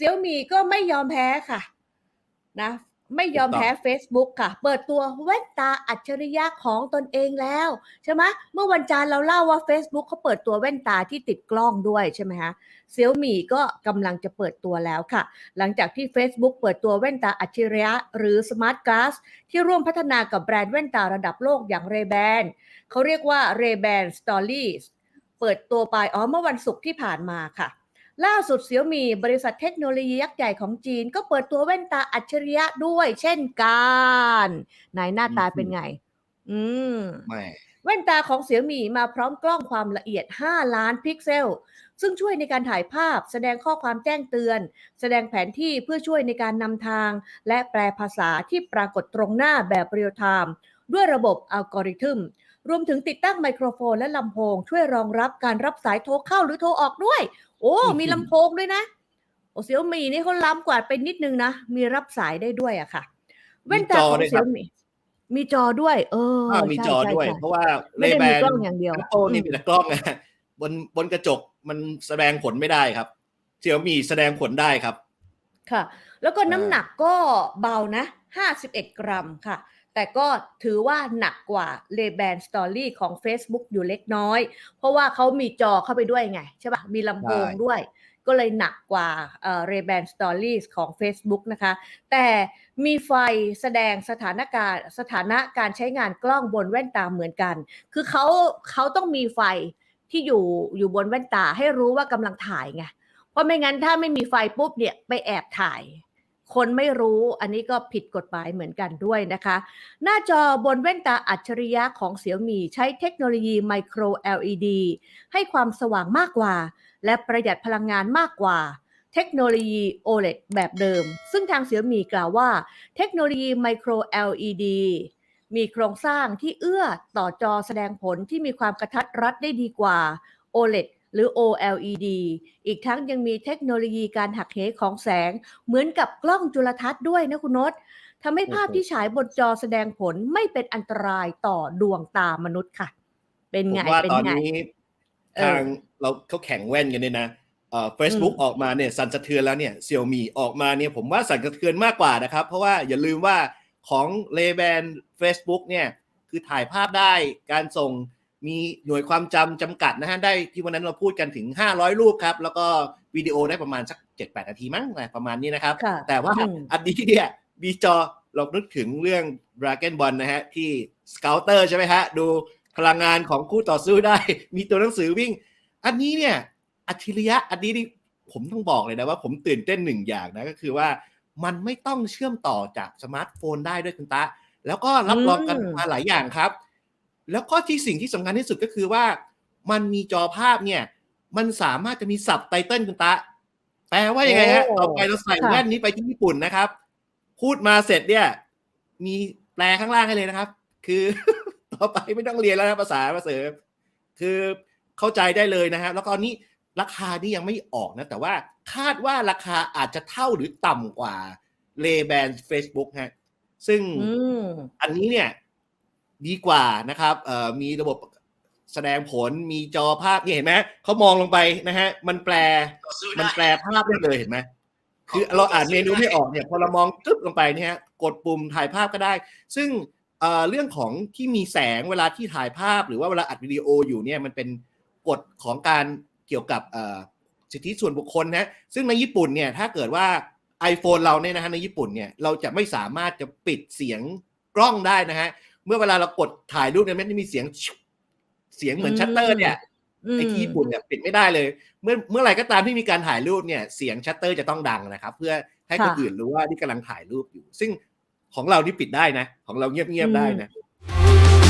เซี่ยมีก็ไม่ยอมแพ้ค่ะนะไม่ยอมแพ้ Facebook ค่ะ เปิดตัวแว่นตาอัจฉริยะของตนเองแล้วใช่ไหมเมื่อวันจันทร์เราเล่าว่า Facebook เขาเปิดตัวแว่นตาที่ติดกล้องด้วยใช่ไหมคะเซี่ยมีก็กำลังจะเปิดตัวแล้วค่ะ หลังจากที่ Facebook เปิดตัวแว่นตาอัจฉริยะ หรือ Smart Glass ที่ร่วมพัฒนากับแบรนด์แว่นตาระดับโลกอย่าง Ray-Ban เขาเรียกว่า Ray-Ban Stories เปิดตัวไปอ๋อเมื่อวันศุกร์ที่ผ่านมาค่ะ ล่าสุดเสี่ยมีบริษัทเทคโนโลยียักษ์ใหญ่ของจีน ก็เปิดตัวแว่นตาอัจฉริยะด้วยเช่นกันไหนหน้าตาเป็นไง อืมไม่แว่นตาของเสี่ยมีมาพร้อมกล้องความละเอียด 5 ล้านพิกเซล ซึ่งช่วยในการถ่ายภาพ แสดงข้อความแจ้งเตือน แสดงแผนที่เพื่อช่วยในการนำทาง และแปลภาษาที่ปรากฏตรงหน้าแบบเรียลไทม์ด้วยระบบอัลกอริทึมรวมถึงติดตั้งไมโครโฟนและลำโพง ช่วยรองรับการรับสายโทรเข้าหรือโทรออกด้วย โอ้มีลำโพงด้วยนะ โอ้เสี่ยมีนี่เขาล้ำกว่าไปนิดนึงนะ มีรับสายได้ด้วยอะค่ะ แว่นตาของเสี่ยมีมีจอด้วย เอออ้าวมีใช่จอใช่ด้วยใช่เพราะว่าไม่ได้แบมีนกล้องอย่างเดียว Apple นี่มีแต่กล้องนะบนบนกระจกมันแสดงผลไม่ได้ครับเสี่ยมีแสดงผลได้ครับ ค่ะ แล้วก็อ่าน้ำหนักก็เบานะ51กรัมค่ะ แต่ก็ถือว่าหนักกว่า r a y b a n Story ของ Facebook อยู่เล็กน้อย เพราะว่าเขามีจอเข้าไปด้วยไง ใช่ปะมีลำโพงด้วย ก็เลยหนักกว่าเอ่อ r a y b a n Stories ของ Facebook นะคะ แต่มีไฟแสดงสถานการณ์สถานะการใช้งานกล้องบนแว่นตาเหมือนกัน คือเขาเขาต้องมีไฟที่อยู่อยู่บนแว่นตาให้รู้ว่ากำลังถ่ายไง เพราะไม่งั้นถ้าไม่มีไฟปุ๊บเนี่ยไปแอบถ่าย คนไม่รู้อันนี้ก็ผิดกฎหมายเหมือนกันด้วยนะคะ หน้าจอบนแว่นตาอัจฉริยะของเสี่ยมีใช้เทคโนโลยีไมโคร LED ให้ความสว่างมากกว่า และประหยัดพลังงานมากกว่า เทคโนโลยี OLED แบบเดิม ซึ่งทางเสี่ยมีกล่าวว่า เทคโนโลยีไมโคร LED มีโครงสร้างที่เอื้อต่อจอแสดงผลที่มีความกระทัดรัดได้ดีกว่า OLED หรือ OLED อีกทั้งยังมีเทคโนโลยีการหักเหของแสง เหมือนกับกล้องจุลทรรศน์ด้วยนะคุณนศทำให้ภาพที่ฉายบนจอแสดงผลไม่เป็นอันตรายต่อดวงตามนุษย์ค่ะ เป็นผมไงว่าเป็นตอนไงนี้เออทางเราเขาแข่งแว่นกันเนี่ยนะเอ่อ Facebook ออกมาเนี่ยสั่นสะเทือนแล้วเนี่ยเซี่ยมีออกมาเนี่ยผมว่าสั่นสะเทือนมากกว่านะครับ เพราะว่าอย่าลืมว่าของเลแบน Facebook เนี่ยคือถ่ายภาพได้การส่ง มีหน่วยความจำจำกัดนะฮะได้ที่วันนั้นเราพูดกันถึง 500 รูปครับ แล้วก็วิดีโอได้ประมาณสัก 7-8 นาทีมั้งนะประมาณนี้นะครับค่ะแต่ว่าอืมอันนี้เนี่ยมีจอเรานึกถึงเรื่อง Dragon Ball นะฮะ ที่ Scouter ใช่ไหมฮะ ดูพลังงานของคู่ต่อสู้ได้ มีตัวหนังสือวิ่ง อันนี้เนี่ยอัจฉริยะอันนี้นี่ผมต้องบอกเลยนะว่าผมตื่นเต้นหนึ่งอย่างนะ ก็คือว่ามันไม่ต้องเชื่อมต่อจากสมาร์ทโฟนได้ด้วยคุณตาแล้วก็รับรองกันอืมมาหลายอย่างครับ แล้วก็ที่สิ่งที่สำคัญที่สุดก็คือว่า มันมีจอภาพเนี่ย มันสามารถจะมีสับไตเติลคุณตาแปลว่ายังไงฮะโอ้ต่อไปเราใส่ค่ะแว่นนี้ไปที่ญี่ปุ่นนะครับ พูดมาเสร็จเนี่ย มีแปลข้างล่างให้เลยนะครับ คือ ต่อไปไม่ต้องเรียนแล้วนะภาษาภาษาคือเข้าใจได้เลยนะฮะแล้วก็นี่ราคานี่ยังไม่ออกนะ แต่ว่าคาดว่าราคาอาจจะเท่าหรือต่ำกว่าเลแบน Facebook ฮะซึ่งอืมอันนี้เนี่ย ดีกว่านะครับมีระบบแสดงผลมีจอภาพนี่เห็นไหมเขามองลงไปนะฮะมันแปลมันแปลภาพได้เลยเห็นไหมคือเราอ่านเมนูไม่ออกเนี่ยพอเรามองตึ๊บลงไปเนี่ยกดปุ่มถ่ายภาพก็ได้ ซึ่งเรื่องของที่มีแสงเวลาที่ถ่ายภาพ หรือว่าเวลาอัดวิดีโออยู่เนี่ยมันเป็นกฎของการเกี่ยวกับสิทธิส่วนบุคคลนะซึ่งในญี่ปุ่นเนี่ยถ้าเกิดว่า iPhone เราเนี่ยนะฮะในญี่ปุ่นเนี่ยเราจะไม่สามารถจะปิดเสียงกล้องได้นะฮะ มื่อเวลาเรากดถ่ายรูปเนี่ยมันจะมีเสียงชุบเสียงเหมือนชัตเตอร์เนี่ยอืมไอ้ที่ญี่ปุ่นเนี่ยปิดไม่ได้เลย เมื่อเมื่อไหร่ก็ตามที่มีการถ่ายรูปเนี่ยเสียงชัตเตอร์จะต้องดังนะครับ เพื่อให้คนค่ะอื่นรู้ว่าที่กำลังถ่ายรูปอยู่ ซึ่งของเรานี่ปิดได้นะ ของเราเงียบๆได้นะอื